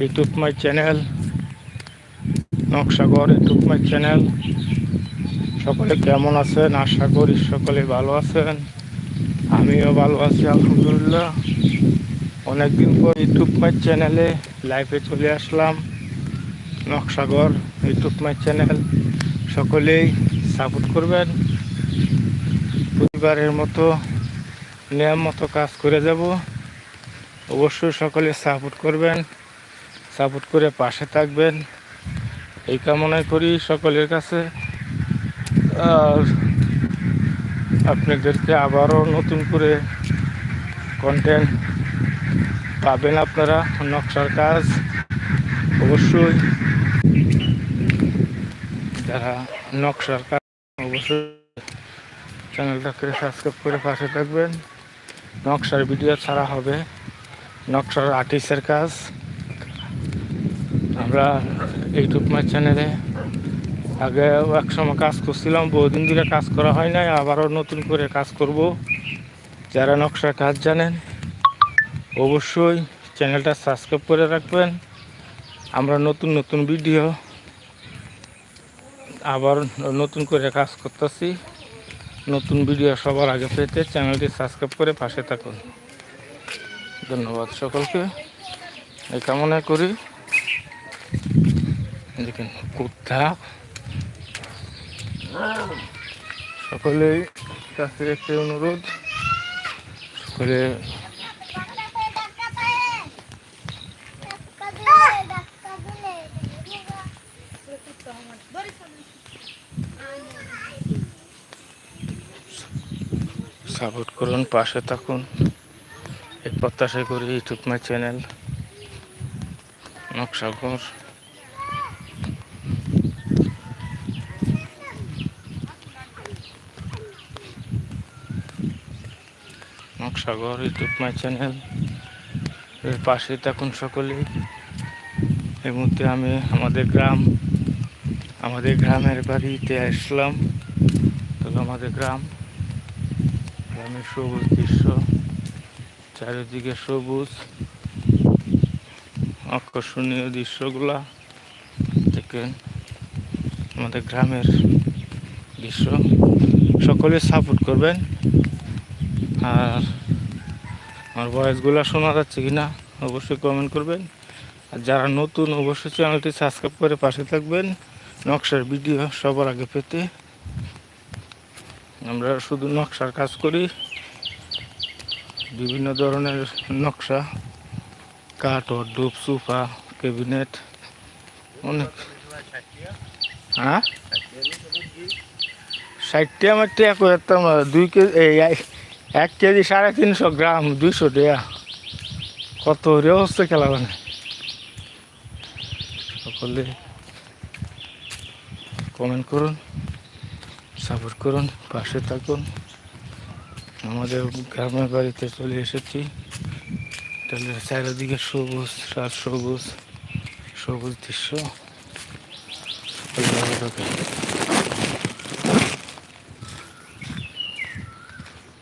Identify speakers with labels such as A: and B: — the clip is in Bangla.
A: YouTube my channel Nakshagar YouTube my channel সকলে কেমন আছেন? আশা করি সকলে ভালো আছেন। আমিও ভালো আছি, আলহামদুলিল্লাহ। অনেকদিন পর ইউটিউব মাই চ্যানেলে লাইভে চলে আসলাম। নকশাগর ইউটিউব মাই চ্যানেল সকলেই সাপোর্ট করবেন। পরিবারের মতো নিয়ম মতো কাজ করে যাব। অবশ্যই সকলে সাপোর্ট করবেন। সাপোর্ট করে পাশে থাকবেন। এই কামনাই করি সকলের কাছে। আর আপনাদেরকে আবারও নতুন করে কন্টেন্ট পাবেন আপনারা, নকশার কাজ। অবশ্যই যারা নকশার কাজ অবশ্যই চ্যানেলটাকে সাবস্ক্রাইব করে পাশে থাকবেন। নকশার ভিডিও ছাড়া হবে নকশার আর্টিস্টের কাজ। আমরা ইউটিউব মাই চ্যানেলে আগে এক সময় কাজ করছিলাম, বহুদিন ধরে কাজ করা হয় নাই, আবারও নতুন করে কাজ করব। যারা নকশার কাজ জানেন, অবশ্যই চ্যানেলটা সাবস্ক্রাইব করে রাখবেন। আমরা নতুন নতুন ভিডিও আবার নতুন করে কাজ করতেছি। নতুন ভিডিও সবার আগে পেতে চ্যানেলটি সাবস্ক্রাইব করে পাশে থাকুন। ধন্যবাদ সকলকে। এই কামনা করি। দেখেন, কুত্তা। সকলেই কাছে একটি অনুরোধ, সকলে সাপোর্ট করুন, পাশে থাকুন। এই প্রত্যাশা করি, YouTube my channel Nakshagar Nakshagar YouTube my channel, এর পাশে থাকুন সকলেই। এই মুহূর্তে আমি আমাদের গ্রাম, আমাদের গ্রামের বাড়িতে আসলাম। তবে আমাদের গ্রাম, গ্রামের সবুজ দৃশ্য, চারিদিকে সবুজ, আকর্ষণীয় দৃশ্যগুলা দেখেন আমাদের গ্রামের দৃশ্য। সকলে সাপোর্ট করবেন। আর আমার ভয়েসগুলো শোনা যাচ্ছে কি না, অবশ্যই কমেন্ট করবেন। আর যারা নতুন, অবশ্যই চ্যানেলটি সাবস্ক্রাইব করে পাশে থাকবেন। নকশার ভিডিও সবার আগে পেতে। আমরা শুধু নকশার কাজ করি। বিভিন্ন ধরনের নকশা, কাঠ ও ডুব, সোফা ক্যাবিনেট অনেক। হ্যাঁ? ষাটটি আমার টিয়া করতাম দুই কেজি এক- কেজি সাড়ে তিনশো গ্রাম, দুইশো টাকা কত রে হচ্ছে খেলা মানে? সকলে কমেন্ট করুন সাপোর্ট করুন, পাশে থাকুন। আমাদের গ্রামের বাড়িতে চলে এসেছি। তাহলে চারিদিকে সবুজ, রাত সবুজ সবুজ দৃশ্য।